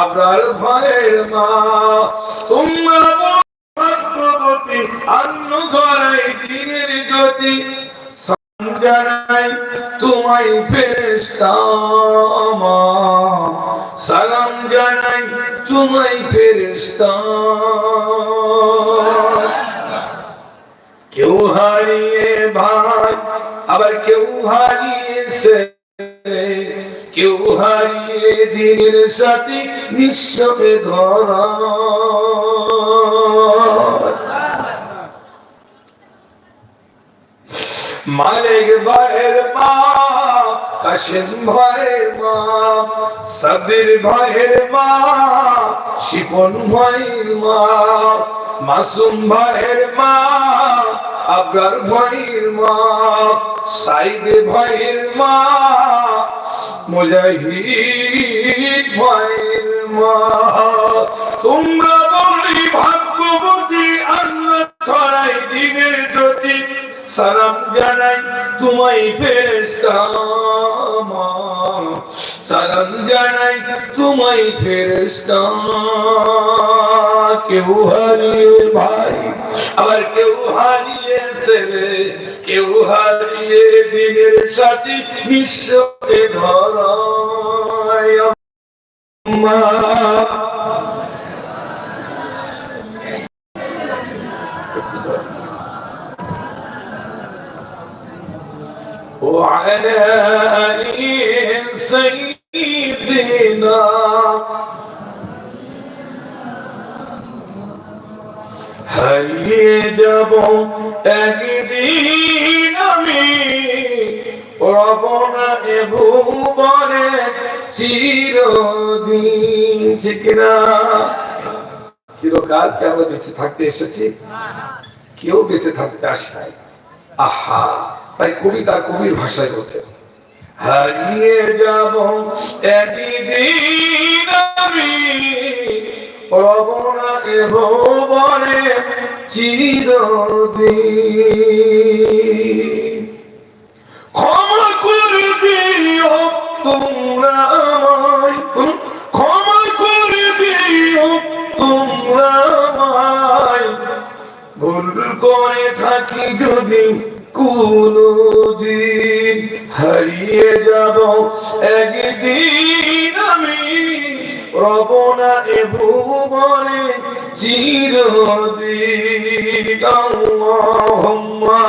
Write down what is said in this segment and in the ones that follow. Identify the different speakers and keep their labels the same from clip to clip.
Speaker 1: আবরার ভয়ের মা তোমরা ভাগ্যবতী অন্য ঘরে দিনের জ্যোতি। জানাই তোমায় আমার। সালাম জানাই তোমায় ফেরেশতা। কেউ হারিয়ে ভাই, আবার কেউ হারিয়েছে। কেউ হারিয়ে দিনের সাথে নিঃস্বকে ধরা মালিক ভাইয়ের মা কাশেম ভাইয়ের মা সাবির ভাইয়ের মা শিপন ভাইয়ের মা মাসুম ভাইয়ের মা আবরার ভাইয়ের মা সাইদ ভাইয়ের মা মুজাহিদ ভাইয়ের মা। তোমরা বলি ভাগ্যবতী, আল্লাহ ধরাই দিনের জ্যোতি। সালাম জানাই তোমায় ফেরেশতা সালাম জানাই তোমায় ফেরেশতা কেউ হারিয়ে ভাই, আবার কেউ হারিয়ে ছেলে। কেউ হারিয়ে দিনের সাথে বিশ্বকে ধরায় মা وعلى آل سيدنا হারিয়ে যাব ভুবনে চিরদিন ঠিক না। চিরকাল কি আমরা বেঁচে থাকতে এসেছি। কেউ বেঁচে থাকতে আসে নাই। আহা, তাই কবি তার কবির ভাষায় বলছেন হারিয়ে যাব একদিন আমি, রবনা ভুবনে চিরদিন। করে থাকি যদি কোনদিন হারিয়ে যাব। একদিন আমি রবনা এ ভুবনে চিরদিন। আল্লাহুম্মা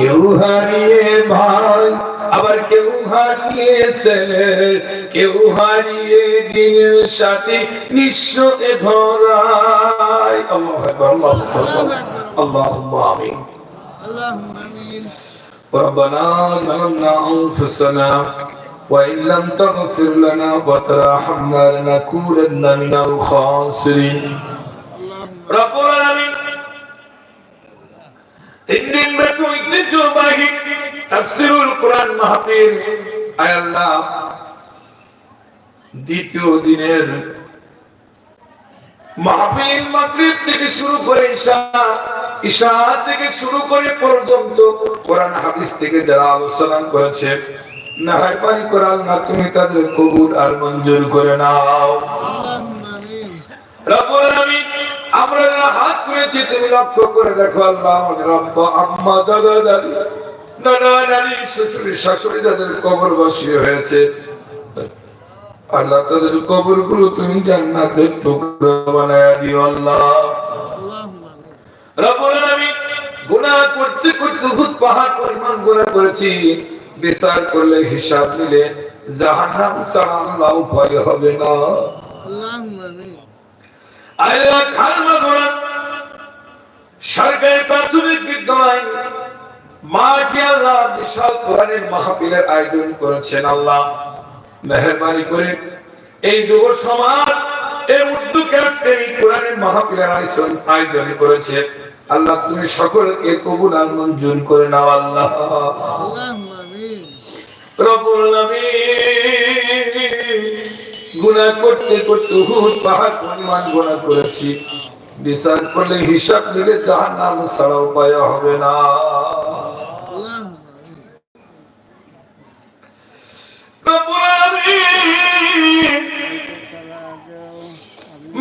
Speaker 1: কেউ হারিয়ে ভাই আবার কেউ হারিয়ে ছেলে কেউ হারিয়ে দিনের সাথে নিঃস্বকে ধরায় আল্লাহু আকবার আল্লাহু আকবার আল্লাহুম্মা আমিন
Speaker 2: اللهم امين
Speaker 1: ربنا ظلمنا انفسنا وان لم تغفر لنا وترحمنا لنكونن من الخاسرين
Speaker 2: اللهم
Speaker 1: রব্বুল আলামিন তিন দিন ব্যাপী তাফসিরুল কোরআন মাহফিল। দ্বিতীয় দিনের মাহফিল মাগরিব থেকে শুরু করে ঈশা ঈশা থেকে শুরু করে পর্যন্ত কোরআন হাদিস থেকে যারা আলোচনা করেছে মেহরবানি করে আল্লাহ তুমি তাদের কবুল আর মঞ্জুর করে নাও। রব্বুল আমরা যারা হাত তুলেছি, তুমি লক্ষ্য করে দেখো, আল্লাহ আমাদের আব্বা আম্মা, দাদা, দাদি, নানি শাশুড়ি যাদের কবর বসিয়ে হয়েছে। আল্লাহ, তাদের কবরগুলো তুমি জান্নাতের টুকরো বানায় দিও, আল্লাহ। রব্বুল আলামিন গুনাহ করতে করতে বহুত পাহাড় পরিমাণ গুনাহ করেছি। বিচার করলে, হিসাব দিলে জাহান্নাম ছাড়া আল্লাহ ভয় হবে না।
Speaker 2: আল্লাহুম্মা
Speaker 1: আল্লাহ খালমা পড়া সরকারি প্রাথমিক বিদ্যালয় মাঠে আল্লাহ বিশাল কোরআনের মাহফিলের আয়োজন করেছেন আল্লাহ। মেহরবানি করে এই যুব সমাজ এই উদ্যোগে আজকে এই কোরআনের মাহফিলের আয়োজন করেছে। আল্লাহ তুমি সকলকে কবুল আর মঞ্জুর করে নাও আল্লাহ। রবুল আমিন। গুণা করতে করতে হুহুদ পাহাড় পরিমাণ গুণা করেছি। বিচার করলে হিসাব নিলে যাহার নাম ছাড়া উপায় হবে না।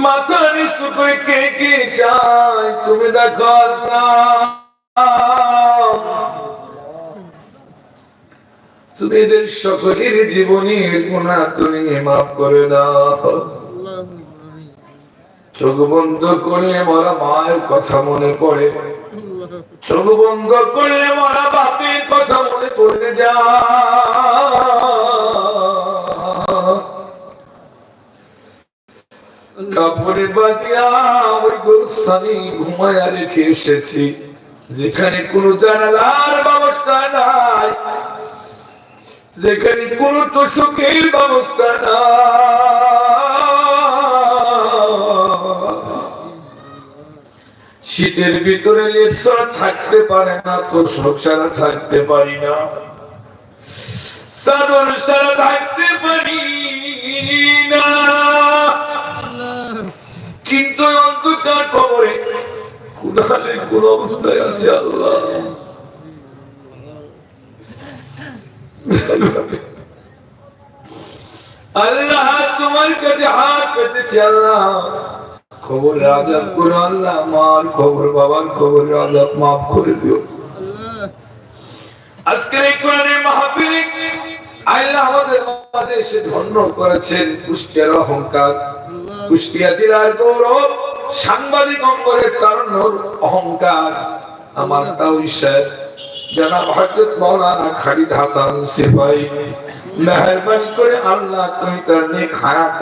Speaker 1: মাথা নিচু করে কে কে চায় তুমি দেখো না তুমি এদের সকলের জীবনের গুণা তুমি মাফ করে দাও। চোখ বন্ধ করলে মরা মায়ের কথা মনে পড়ে। চোখ বন্ধ করলে মরা বাপের কথা মনে পড়ে যা। কাপড়ে বাঁধিয়া ওই গোস্থানে ঘুমায়া রেখে এসেছি। যেখানে কোনো জানালার ব্যবস্থা নাই। যেখানে কোন তো সুখের ব্যবস্থা শীতের ভিতরে লেপসরা থাকতে পারে না তো সংসারা থাকতে পারি না। সাদর সারা থাকতে পারি না। কিন্তু অন্তত কবরে কোন অবস্থায় আছে আল্লাহ। আল্লাহ, তোমার কাছে হাত পেতেছি আল্লাহ। খবর আল্লাহ, মার খবর, বাবার খবর মাফ করে দিও। আজকের এই মাহফিল, আল্লাহ আমাদের মাঝে এসে ধন্য করেছেন, কুষ্টিয়ার অহংকার। কুষ্টিয়া জেলার গৌরব সাংবাদিক অঙ্গরের কারণ অহংকার। আমার তাও ঈশ্বর জনাব হজরত খালিদ হাসান করে আল্লাহ তুমি তার নেক হায়াত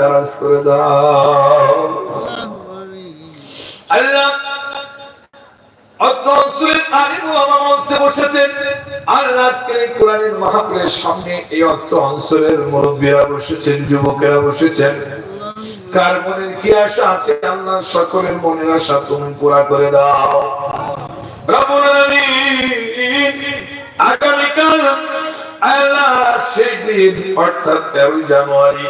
Speaker 1: করে দাও। আল্লাহ বসেছেন। সামনে এই অঞ্চলের মুরব্বীরা বসেছেন, যুবকেরা বসেছেন। কার মনের কি আশা আছে আল্লাহ সকলের মনের আশা তুমি পুরা করে দাও। রবুল আগামীকাল আল্লাহ সেই দিন, অর্থাৎ তেরোই জানুয়ারি,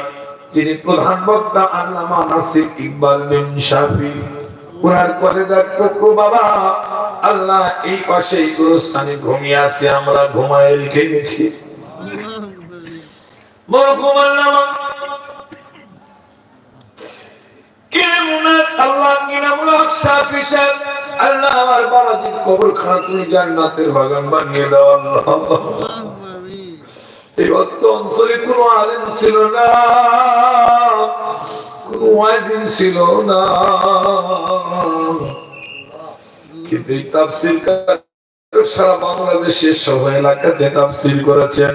Speaker 1: যিনি প্রধান বক্তা আল্লামা নাসির ইকবাল বিন শাফি ওনার কলেজার টুকরো বাবা, আল্লাহ এই পাশে এই গুরুস্থানে ঘুমিয়ে আছি, আমরা ঘুমায় রেখে গেছি। মরকুম আল্লাহ কিনামুল হক শাফি সাহেব? আল্লাহ আমার বাবাজির কবরখানা তুমি জান্নাতের বাগান বানিয়ে দাও, আল্লাহ। এই অত্য অঞ্চলে কোনো আলেম ছিল না, কোনো ওয়াজিন ছিল না। কিন্তু এই সারা বাংলাদেশের সব এলাকাতে তাফসির করেছেন।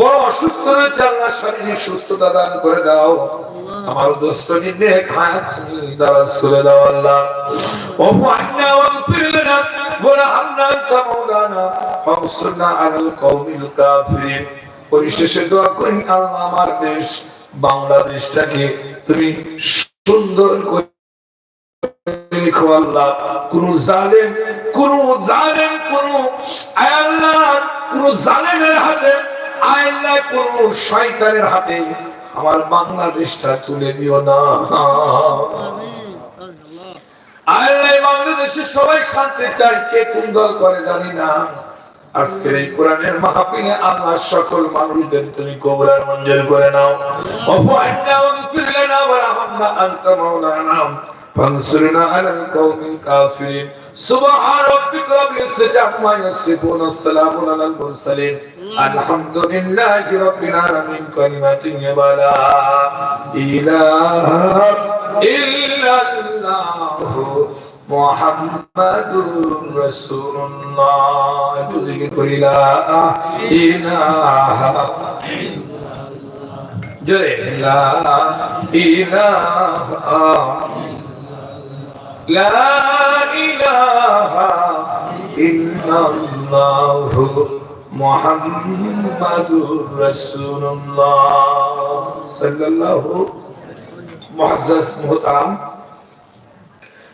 Speaker 1: বড় অসুস্থ রয়েছে আল্লাহ শারীরিক সুস্থতা দান করে দাও। আমার দোস্ত হায়াত তুমি দারাজ করে দাও আল্লাহ। আন্না ওয়ারহামনা আনতা মাওলানা ফানসুরনা আলাল কওমিল কাফিরিন। পরিশেষে দোয়া করি আল্লাহ আমার দেশ বাংলাদেশটাকে তুমি সুন্দর করে লিখো আল্লাহ। কোন জালেম কোন জালেম কোন আল্লাহ কোন জালেমের হাতে আইন নাই কোনো শয়তানের হাতে আমার বাংলাদেশটা তুলে দিও না। আল্লাহ বাংলাদেশে সবাই শান্তি চায়, কে কোন দল করে জানি না। আজকের এই কোরআনের মাহফিলে আল্লাহ সকল মানুষদের তুমি কবরার মঞ্জুর করে নাও। না فانصرنا على القوم الكافرين سبحان ربك رب العزة عما يصفون السلام على المرسلين الحمد لله رب العالمين كلمة يبلا إله إلا الله محمد رسول الله تذكر لا إله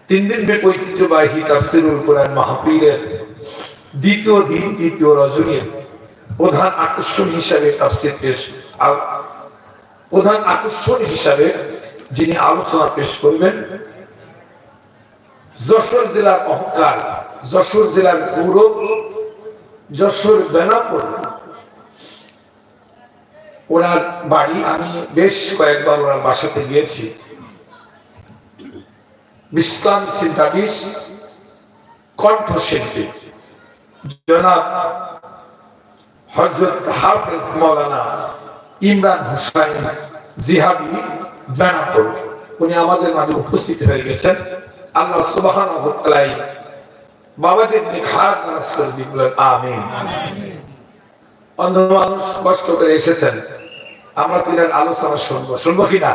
Speaker 1: তিন দিন ঐতিহ্যবাহী তাফসিরুল কোরআন মাহফিলের দ্বিতীয় দিন, দ্বিতীয় রজনীর প্রধান আকর্ষণ হিসাবে তাফসির পেশ প্রধান আকর্ষণ হিসাবে যিনি আলোচনা পেশ করবেন যশোর জেলার অহংকার, যশোর জেলার গৌরব, যশোর বেনাপুর। ওনার বাড়ি আমি বেশ কয়েকবার ওনার বাসাতে গিয়েছি। ইসলাম চিন্তাবিদ কণ্ঠশিল্পী। জনাব হজরত হাফেজ মৌলানা ইমরান হুসাইন জিহাদি বেনাপুর। উনি আমাদের মাঝে উপস্থিত হয়ে গেছেন। আল্লাহ সুবাহান বাবাজির দারাজ করে দিলেন আমিন। অন্ধ মানুষ কষ্ট করে এসেছেন। আমরা তিনার আলোচনা শুনব। শুনব কিনা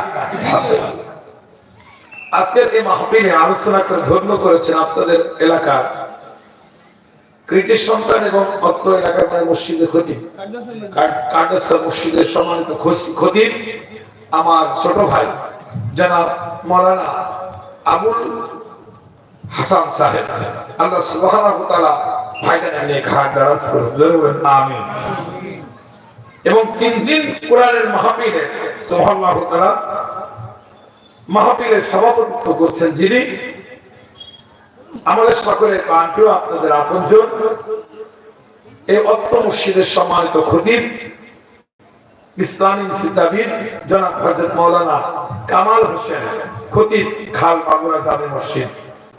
Speaker 1: আজকের এই মাহফিলে আলোচনা করে ধন্য করেছেন আপনাদের এলাকার কৃতি সন্তান এবং অত্র এলাকার মসজিদের কার্ডেশ্বর মসজিদের সম্মানিত খতিব আমার ছোট ভাই, জনাব মৌলানা আবুল হাসান সাহেব, আল্লাহ সুবহানাহু তাআলা ভাইটাকে নিয়ে ঘাট দারাজ করে জরুর আমিন। এবং তিন দিন কোরআনের মাহফিলে, সুবহানাহু ওয়া তাআলা মাহফিলের সভাপতিত্ব করছেন যিনি। আমাদের সকলের কান্ট্রিও আপনাদের আপনজন। এই অত্র মসজিদের সম্মানিত খতিব, ইসলামী সিদ্ধাবিদ জনাব হজরত মৌলানা কামাল হোসেন, খতিব খাল বাগুড়া জামে মসজিদ।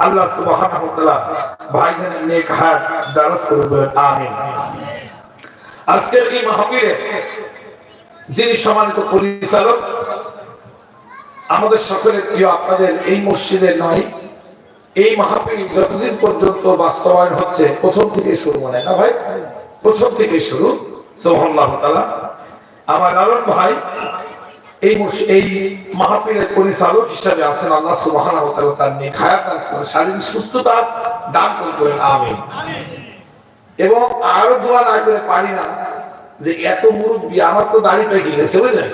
Speaker 1: আল্লাহ সুবহানাহু ওয়া তাআলা ভাইজানের নেক হাত দারাজ করে দেবেন আমিন। আজকের এই মাহফিলে যিনি সম্মানিত পরিচালক, আমাদের সকলের প্রিয় আপনাদের এই মসজিদের নয় এই মাহফিল যতদিন পর্যন্ত বাস্তবায়ন হচ্ছে, প্রথম থেকে শুরু মনে না ভাই? প্রথম থেকে শুরু তালা আমার লালন ভাই এই এই মাহফিলের পরিচালক হিসাবে আছেন আল্লাহ তাআলা, তার নিয়ে খায়া কাজ করে শারীরিক সুস্থতা দান করবেন আমিন। এবং আরও দোয়া না করে পারি না যে এত মুরব্বী আমার তো দাড়ি পেকে গেছে, বুঝলেন?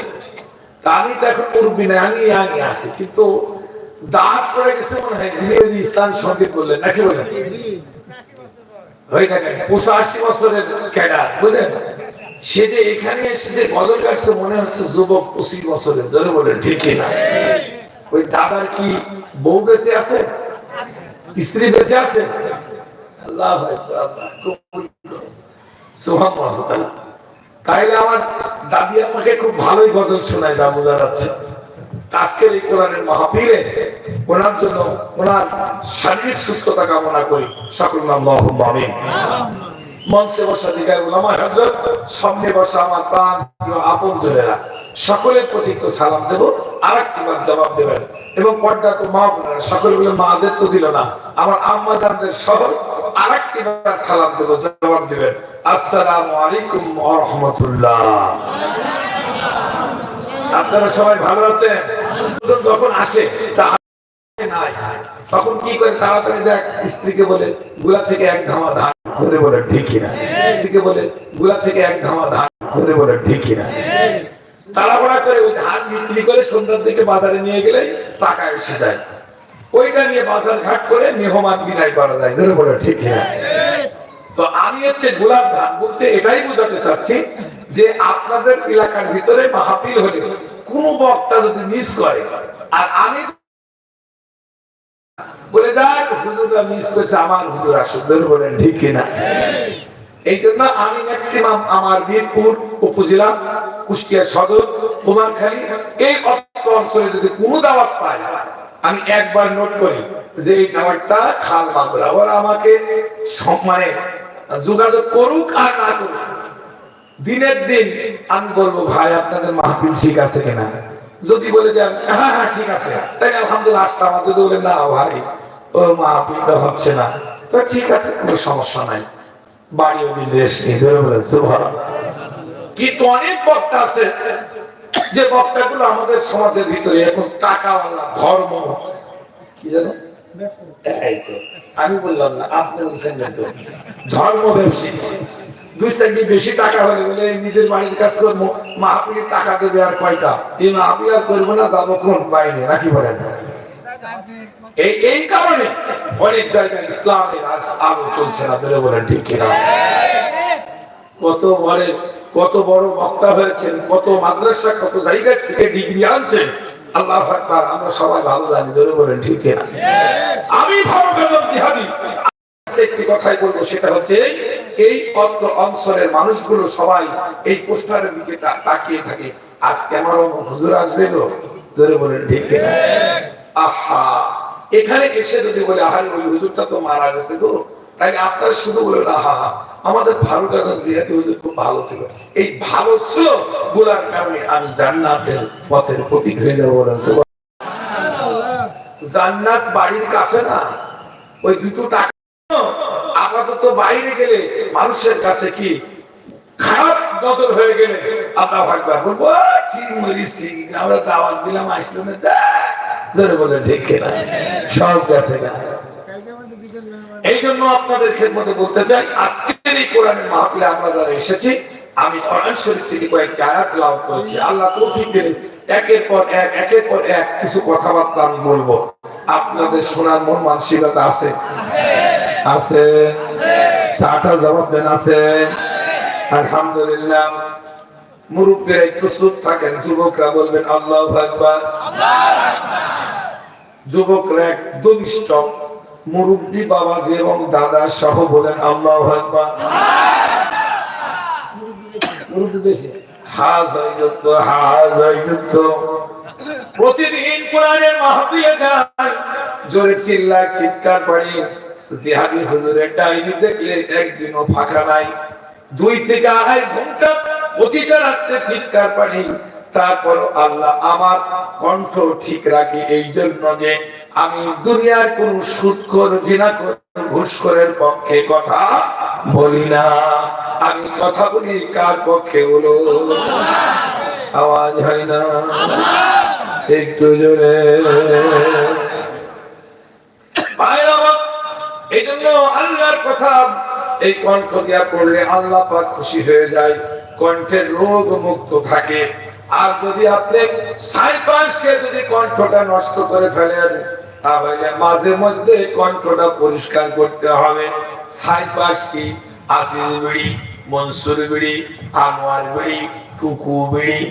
Speaker 1: তা আমি তো এখন মুরব্বী না আমি আমি আছি, কিন্তু দাঁত পড়ে গেছে মনে হয়, যিনি ওই ইসলাম সংগীত বললেন নাকি বলেন? হয়ে থাকে, পঁচাশি বছরের ক্যাডার, বুঝলেন? সে যে এখানে এসে যে কাটছে মনে হচ্ছে যুবক পঁচিশ বছরের, ধরে বলেন, ঠিকই না। ওই দাদার কি বউ বেঁচে আছে? স্ত্রী বেঁচে আছে? আল্লাহ। তাইলে আমার দাদি আমাকে খুব ভালোই গজল শোনায়, যা বোঝা যাচ্ছে। আজকের এই কোরআনের মাহফিলে ওনার জন্য ওনার শারীরিক সুস্থতা কামনা করি। সকল নাম আমিন। মঞ্চে বসা দিকার ওলামা হযরত, সামনে বসা আমার প্রাণ আপন জনেরা। সকলের প্রতি একটু সালাম দেব আর একটিবার জবাব দেবেন। এবং পর্দা তো মা বোনেরা, সকল বলে মাদের তো দিল না। আমার আম্মা জানদের সহ আর একটিবার সালাম দেব, জবাব দেবেন। আসসালামু আলাইকুম রাহমাতুল্লাহ। আপনারা সবাই ভালো আছেন? যখন আসে, তা তখন কি করে তাড়াতাড়ি দেখ, স্ত্রীকে বলে, গুলা থেকে এক ধামা ধান ধরে বলে ঠিক কিনা? স্ত্রীকে বলে, গুলা থেকে এক ধামা ধান ধরে বলে ঠিক কিনা? তাড়াহুড়া করে ওই ধান বিক্রি করে সন্ধ্যার দিকে বাজারে নিয়ে গেলে টাকা এসে যায়। ওইটা নিয়ে বাজার ঘাট করে মেহমান বিদায় করা যায়, ধরে বলে ঠিক কিনা? তো আমি হচ্ছে গোলাপ ধান বলতে এটাই বোঝাতে চাচ্ছি যে আপনাদের এলাকার ভিতরে মাহফিল হলে কোন বক্তা যদি মিস করে, আর আমি বলে মিস করেছে, আমার হুজুর আসুন বলেন, ঠিক কিনা? এই জন্য আমি ম্যাক্সিমাম আমার বীরপুর উপজেলা কুষ্টিয়া সদর, কুমারখালী, এই অঞ্চলে যদি কোনো দাওয়াত আমি একবার নোট করি যে এই দাওয়াতটা খাল মাগুরা ওরা আমাকে সব- মানে যোগাযোগ করুক আর না করুক, দিনের দিন আমি বলব, ভাই, আপনাদের মাহফিল ঠিক আছে কিনা? যদি বলে যে হ্যাঁ হ্যাঁ ঠিক আছে। তাই আলহামদুলিল্লাহ আসলাম যদি বলে না, ভাই, ও মাহফিল তো হচ্ছে না। তো ঠিক আছে, কোনো সমস্যা নাই। নিয়ে ধরে বলে কিন্তু অনেক বক্তা আছে, যে বক্তাগুলো আমাদের সমাজের ভিতরে, এখন টাকাওয়ালা, ধর্ম, কি জানো আমি বললাম না, আপনি ধর্ম ব্যবসায়ী। দুই বেশি টাকা হলে বলে নিজের বাড়ির কাজ করব মাহাপুরি টাকা দেবে আর কয়টা? এই মাহাপুরি আর করব না, যাব কোন নাকি বলেন? এই কারণে অনেক জায়গায় ইসলামের আজ আলো চলছে না চলে বলেন ঠিক কিনা? কত বড় কত বড় বক্তা হয়েছেন, কত মাদ্রাসা, কত জায়গা থেকে ডিগ্রি আনছেন। আল্লাহ আকবার, আমরা সবাই ভালো জানি ধরে বলেন ঠিক কিনা? আমি আলম জিহাদি। একটি কথাই বলব, সেটা হচ্ছে এই অত্র অঞ্চলের মানুষগুলো সবাই এই পোস্টারের দিকে তাকিয়ে থাকে। আজকে আমার হুজুর আসবে গো? ধরে বলেন ঠিক আহা! এখানে এসে যদি বলে, আহারে, ওই হুজুরটা তো মারা গেছে গো? তাই আপনারা শুধু বলেন আহা হা আমাদের ফারুক আজম জিহাদি হুজুর খুব ভালো ছিল। এই ভালো ছিল বলার কারণে আমি জান্নাতের পথের প্রতীক হয়ে যাব বলেন জান্নাত বাড়ির কাছে না, ওই দুটো টাকা আপাতত বাইরে গেলে মানুষের কাছে কি খারাপ নজর হয়ে গেলে আল্লাহ আকবার বলব "আহ, ঠিক মরিস ঠিক। আমরা দাওয়াত দিলাম আসলো না ধরে বলে ঠিক না। সব গেছে না এই জন্য আপনাদের বলতে চাই আজকের এই কোরআনের মাহফিলে আমরা যারা এসেছি আমি কোরআন শরীফ থেকে কয়েকটি আয়াত লাভ করেছি। আল্লাহ তৌফিক দিলে একের পর এক একের পর এক কিছু কথাবার্তা আমি বলব। আপনাদের শোনার মন মানসিকতা আছে? আছে। টাটা জবাব দেন আছে। আলহামদুলিল্লাহ। একটু চুপ থাকেন, যুবকরা বলবেন, আল্লাহ আকবার। যুবকরা একদম বাবাজি এবং দাদা সহ বলেন, আল্লাহ আকবার। প্রতিদিন কোরআনের যান জোরে চিল্লা চিৎকার পড়ে জিহাদি হুজুরের ডায়েরি দেখলে একদিনও ফাঁকা নাই। দুই থেকে আড়াই ঘণ্টা প্রতিটা রাত্রে চিৎকার তারপর আল্লাহ আমার কণ্ঠ ঠিক রাখি এই জন্য যে আমি দুনিয়ার কোন সুৎখর জিনা ঘুষখোরের পক্ষে কথা বলি না। আমি কথা বলি কার পক্ষে বলো আওয়াজ হয় না? একটু জোরে ভাইরা আমার, এই জন্য আল্লাহর কথা। এই কণ্ঠ দিয়া পড়লে আল্লাহ পাক খুশি হয়ে যায়। কণ্ঠের রোগ মুক্ত থাকে। আর যদি আপনি সাইপাসকে যদি কণ্ঠটা নষ্ট করে ফেলেন, তাহলে মাঝে মধ্যে কণ্ঠটা পরিষ্কার করতে হবে। সাইপাস কি? আজিজ বিড়ি, মনসুর বিড়ি, আনোয়ার বিড়ি, টুকু বিড়ি।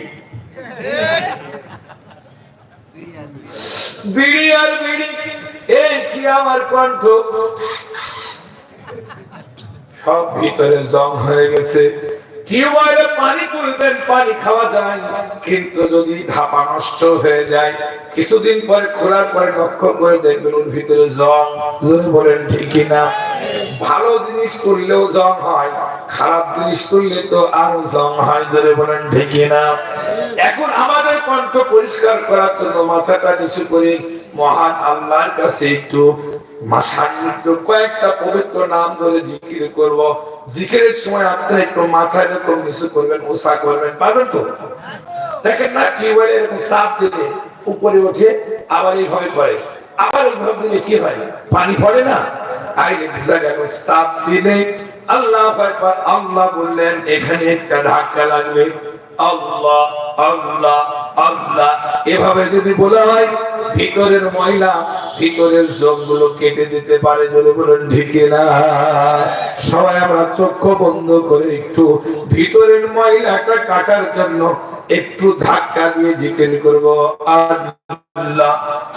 Speaker 1: বিড়ি আর বিড়ি, এই কি আমার কণ্ঠ? সব ভিতরে জং হয়ে গেছে। টিউবওয়েলে পানি তুলবেন পানি খাওয়া যায় কিন্তু যদি ধাপা নষ্ট হয়ে যায় কিছুদিন পরে খোলার পরে লক্ষ্য করে দেখবেন ওর ভিতরে জং। জোরে বলেন ঠিক না? ভালো জিনিস করলেও জং হয় খারাপ জিনিস করলে তো আরও জং হয় জোরে বলেন না? এখন আমাদের কণ্ঠ পরিষ্কার করার জন্য মাথাটা নিচু করে মহান আল্লাহর কাছে একটু কয়েকটা পবিত্র নাম ধরে জিকির করব। জিকিরের সময় একটু করবেন করবেন তো? দেখেন না টিউবওয়েল এরকম দিলে উপরে আবার এইভাবে আবার এইভাবে দিলে কি হয়? পানি পড়ে না? আইলে ভিজা গেল দিলে আল্লাহ একবার আল্লাহ বললেন, এখানে একটা ধাক্কা লাগবে। আল্লাহ আল্লাহ আল্লাহ। এভাবে যদি বলা হয়, ভিতরের ময়লা ভিতরের চোখগুলো কেটে যেতে পারে যদি বলেন ঠিক না সবাই আমরা চক্ষু বন্ধ করে একটু ভিতরের ময়লাটা কাটার জন্য একটু ধাক্কা দিয়ে জিজ্ঞেস করব আল্লাহ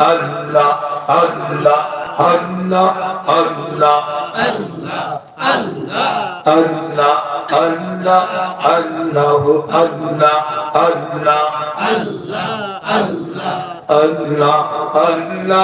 Speaker 1: আল্লাহ আল্লাহ আল্লাহ আল্লাহ আল্লাহ আল্লাহ আল্লাহ আল্লাহ আল্লাহ আল্লাহ আল্লাহ আল্লাহ আল্লাহ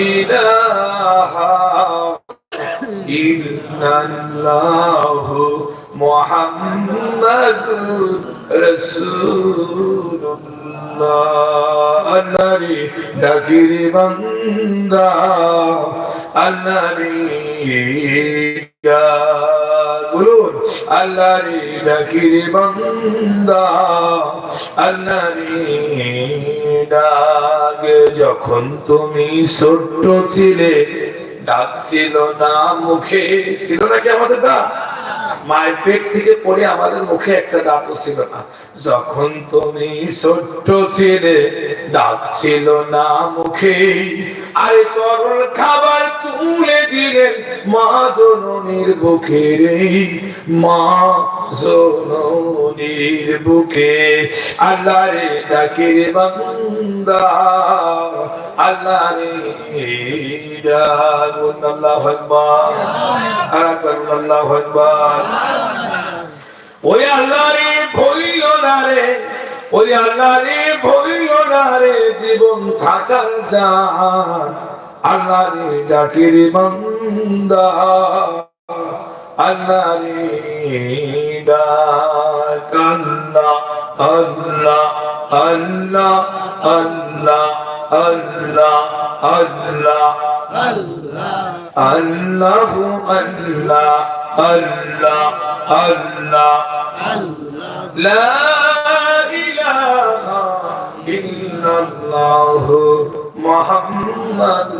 Speaker 1: إله ইল্লাল্লাহ মুহাম্মাদুর রাসূলুল্লাহ। আল্লাহ রে ডাকিরে বান্দা আল্লাহ রে বলুন আল্লাহ রে ডাকিরে বান্দা আল্লাহরই ডাক। যখন তুমি ছোট্ট ছিলে দাঁত ছিল না মুখে। ছিল নাকি আমাদের দাঁত মায়ের পেট থেকে পড়ে আমাদের মুখে একটা দাঁতও ছিল না। যখন তুমি ছোট্ট ছিলে, দাঁত ছিল না মুখে। আরে তরল খাবার তুলে দিলেন মা জননীর বুকে রে মা জননীর বুকে। আল্লাহ রে ডাকে রে বান্দা, আল্লাহ রে ডাকুন, আল্লাহু আকবার। আর আল্লাহু আকবার। ওই আল্লাহ রে ভইল না রে, ওই আল্লাহ রে ভইল না রে, জীবন থাকার জান। আল্লাহ রে ডাকে রে বান্দা আল্লাহ রে আল্লাহ আল্লাহ আল্লাহ আল্লাহ আল্লাহ আল্লাহ।
Speaker 2: আল্লাহ
Speaker 1: আল্লাহ। আল্লাহ আল্লাহ আল্লাহ لا إله إلا الله محمد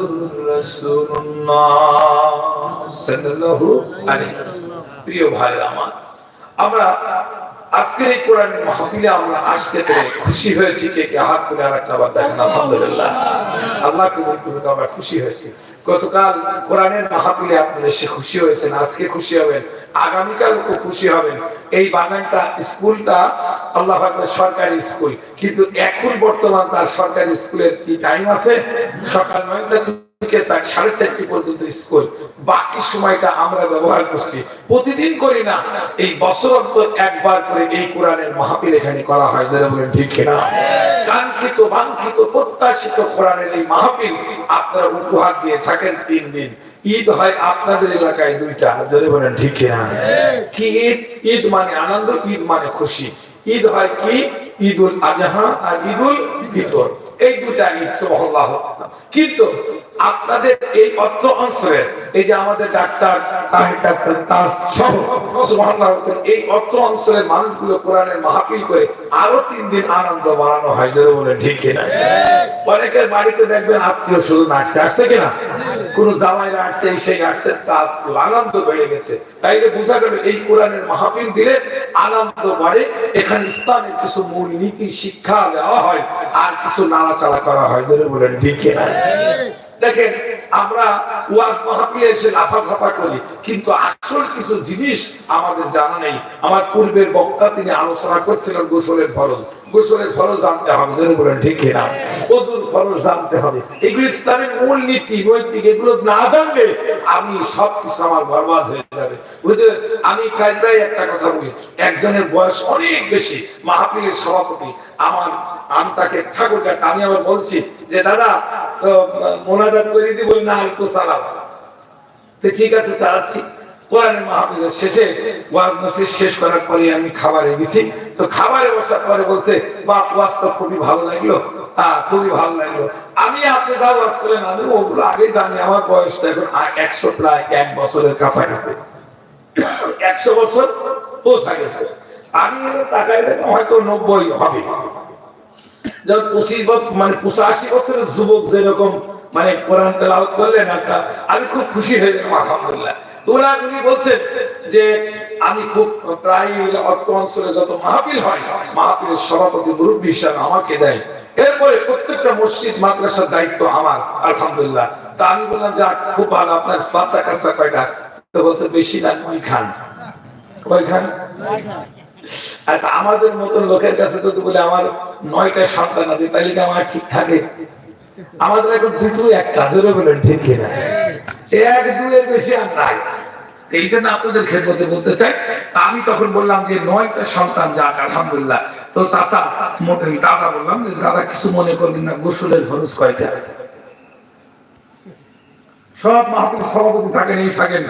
Speaker 1: رسول الله صلى الله عليه وسلم প্রিয় ভাই আমার আমরা আজকের এই কোরআনের মাহফিলে আমরা আসতে পেরে খুশি হয়েছি। কে কে হাত তুলে আর একটা বার দেখেন, আলহামদুলিল্লাহ। আল্লাহ কবুল করুক, আমরা খুশি হয়েছি। গতকাল কোরআনের মাহফিলে আপনারা এসে খুশি হয়েছেন, আজকে খুশি হবেন, আগামীকাল খুশি হবেন। এই বাগানটা, স্কুলটা আল্লাহ সরকারি স্কুল। কিন্তু এখন বর্তমান তার সরকারি স্কুলের কি টাইম আছে? সকাল নয়টা থেকে সাড়ে চারটি পর্যন্ত স্কুল। বাকি সময়টা আমরা ব্যবহার করছি। প্রতিদিন করি না, এই বছর একবার করে এই কোরআনের এখানে করা হয় যারা বলেন ঠিক কিনা? কাঙ্ক্ষিত প্রত্যাশিত কোরআনের এই আপনারা উপহার দিয়ে থাকেন তিন দিন। ঈদ হয় আপনাদের এলাকায় দুইটা, জোরে বলেন ঠিক কিনা? কি ঈদ? ঈদ মানে আনন্দ, ঈদ মানে খুশি। ঈদ হয় কি? ঈদুল আজহা আর ঈদুল ফিতর। এই দুটা কিন্তু আপনাদের এই অর্থ অঞ্চলের এই যে আমাদের ডাক্তার ডাক্তার তার সহ এই অর্থ অঞ্চলের মানুষগুলো কোরআনের করে আরও তিন দিন আনন্দ বানানো হয় যারা বলে ঠিক কিনা অনেকের বাড়িতে দেখবেন আত্মীয় শুধু আসছে আসছে কিনা কোন জামাইরা আসছে, সেই আসছে, তার আনন্দ বেড়ে গেছে। তাই বোঝা গেল এই কোরআনের মাহফিল দিলে আনন্দ বাড়ে, এখানে ইসলামের কিছু মূল নীতি শিক্ষা দেওয়া হয়, আর কিছু নাড়াচাড়া করা হয় যারা বলেন ঠিক কিনা? দেখেন আমরা ওয়াজ মাহফিলে এসে লাফা থাপা করি কিন্তু আসল কিছু জিনিস আমাদের জানা নেই। আমার পূর্বের বক্তা তিনি আলোচনা করছিলেন গোসলের ফরজ। গোসলের ফরজ জানতে হবে যেন বলেন ঠিক না ওজুর ফরজ জানতে হবে। এগুলো ইসলামের মূল নীতি নৈতিক এগুলো না জানলে আমি সব কিছু আমার বরবাদ হয়ে যাবে। বুঝলে আমি প্রায় প্রায় একটা কথা বলি। একজনের বয়স অনেক বেশি মাহফিলের সভাপতি। আমার আমি তাকে ঠাকুর কাছে আমি আবার বলছি যে, দাদা মোনাজাত করে দিব না চালাও তো ঠিক আছে চালাচ্ছি কোরআনের শেষে, ওয়াজ শেষ করার পরে আমি খাবারে গেছি তো খাবারে বসার পরে বলছে, বাপ, ওয়াজ তো খুবই ভালো লাগল। হ্যাঁ খুবই ভালো লাগল। আমি আপনি যা ওয়াজ করলেন, আমি ওগুলো আগে জানি, আমার বয়সটা এখন একশো প্রায় এক বছরের কাছাকাছি। একশো বছর পোষা গেছে। আমি তাকাই দেখলাম হয়তো নব্বই হবে। পঁচিশ বছর মানে পঁচাশি বছরের যুবক যেরকম মানে কোরআন তেলাওয়াত করলেন একটা আমি খুব খুশি হয়ে আলহামদুলিল্লাহ। উনি বলছেন যে, আমি খুব প্রায় অর্থ অঞ্চলে যত মাহফিল হয়, মাহফিলের সভাপতি মুরব্বী আমাকে দেয়। এরপরে প্রত্যেকটা মসজিদ, মাদ্রাসার দায়িত্ব আমার, আলহামদুলিল্লাহ। তা আমি বললাম যে খুব ভালো, আপনার বাচ্চা কাচ্চা কয়টা? তো বলছে, বেশি না নয় খান। খান। আচ্ছা আমাদের মতন লোকের কাছে যদি বলে আমার নয়টা সন্তান আছে তাহলে কি আমার ঠিক থাকে। আমাদের এখন দুটো একটা জোরে বলেন ঠিক কিনা? এক দুয়ের বেশি আর নাই। এই জন্য আপনাদের খেদমতে বলতে চাই আমি তখন বললাম যে নয়টা সন্তান যাক আলহামদুলিল্লাহ। তো চাচা মনে- দাদা বললাম যে দাদা কিছু মনে করবেন না গোসলের খরচ কয়টা? সব মাহফিল সভাপতি থাকেন এই থাকেন